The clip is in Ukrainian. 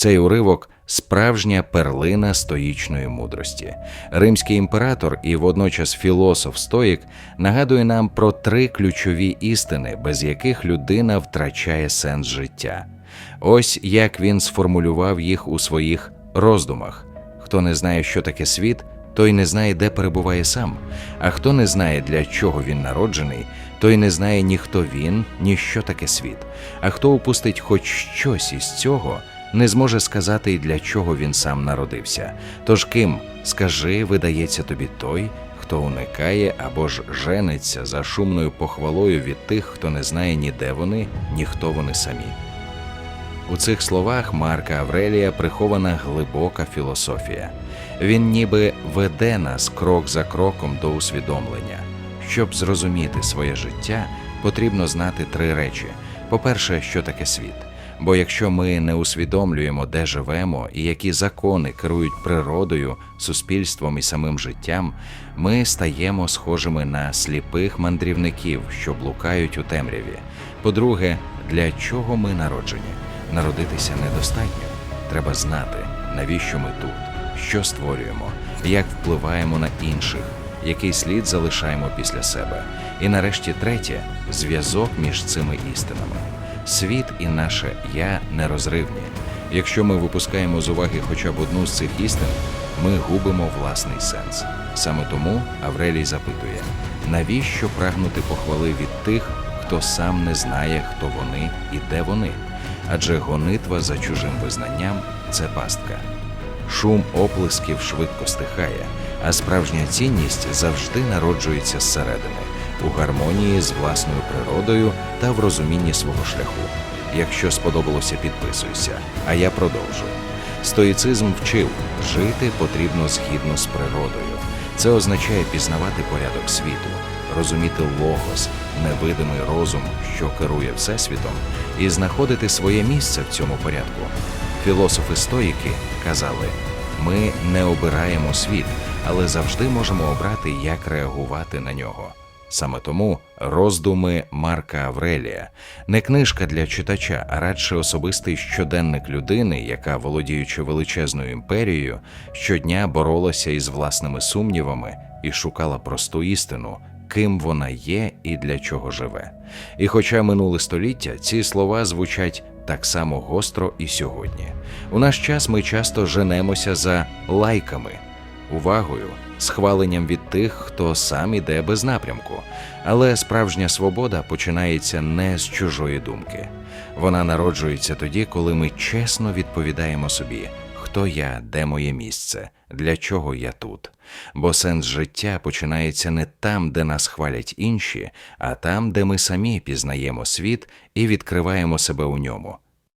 Цей уривок справжня перлина стоїчної мудрості. Римський імператор і водночас філософ стоїк нагадує нам про три ключові істини, без яких людина втрачає сенс життя. Ось як він сформулював їх у своїх роздумах: хто не знає, що таке світ, той не знає, де перебуває сам. А хто не знає, для чого він народжений, той не знає ні хто він, ні що таке світ. А хто упустить хоч щось із цього, не зможе сказати, і для чого він сам народився. Тож ким, скажи, видається тобі той, хто уникає або ж жениться за шумною похвалою від тих, хто не знає ні де вони, ні хто вони самі. У цих словах Марка Аврелія прихована глибока філософія. Він ніби веде нас крок за кроком до усвідомлення. Щоб зрозуміти своє життя, потрібно знати три речі: по-перше, що таке світ. Бо якщо ми не усвідомлюємо, де живемо і які закони керують природою, суспільством і самим життям, ми стаємо схожими на сліпих мандрівників, що блукають у темряві. По-друге, для чого ми народжені? Народитися недостатньо. Треба знати, навіщо ми тут, що створюємо, як впливаємо на інших, який слід залишаємо після себе. І нарешті третє зв'язок між цими істинами. Світ і наше я нерозривні. Якщо ми випускаємо з уваги хоча б одну з цих істин, ми губимо власний сенс. Саме тому Аврелій запитує: навіщо прагнути похвали від тих, хто сам не знає, хто вони і де вони? Адже гонитва за чужим визнанням це пастка. Шум оплесків швидко стихає, а справжня цінність завжди народжується зсередини, у гармонії з власною природою та в розумінні свого шляху. Якщо сподобалося, підписуйся, а я продовжую. Стоїцизм вчив, жити потрібно згідно з природою. Це означає пізнавати порядок світу, розуміти логос, невидимий розум, що керує всесвітом, і знаходити своє місце в цьому порядку. Філософи стоїки казали: ми не обираємо світ, але завжди можемо обрати, як реагувати на нього. Саме тому роздуми Марка Аврелія не книжка для читача, а радше особистий щоденник людини, яка, володіючи величезною імперією, щодня боролася із власними сумнівами і шукала просту істину, ким вона є і для чого живе. І хоча минуле століття ці слова звучать так само гостро і сьогодні. У наш час ми часто женемося за лайками, увагою, схваленням від тих, хто сам іде без напрямку. Але справжня свобода починається не з чужої думки. Вона народжується тоді, коли ми чесно відповідаємо собі, хто я, де моє місце, для чого я тут. Бо сенс життя починається не там, де нас хвалять інші, а там, де ми самі пізнаємо світ і відкриваємо себе у ньому.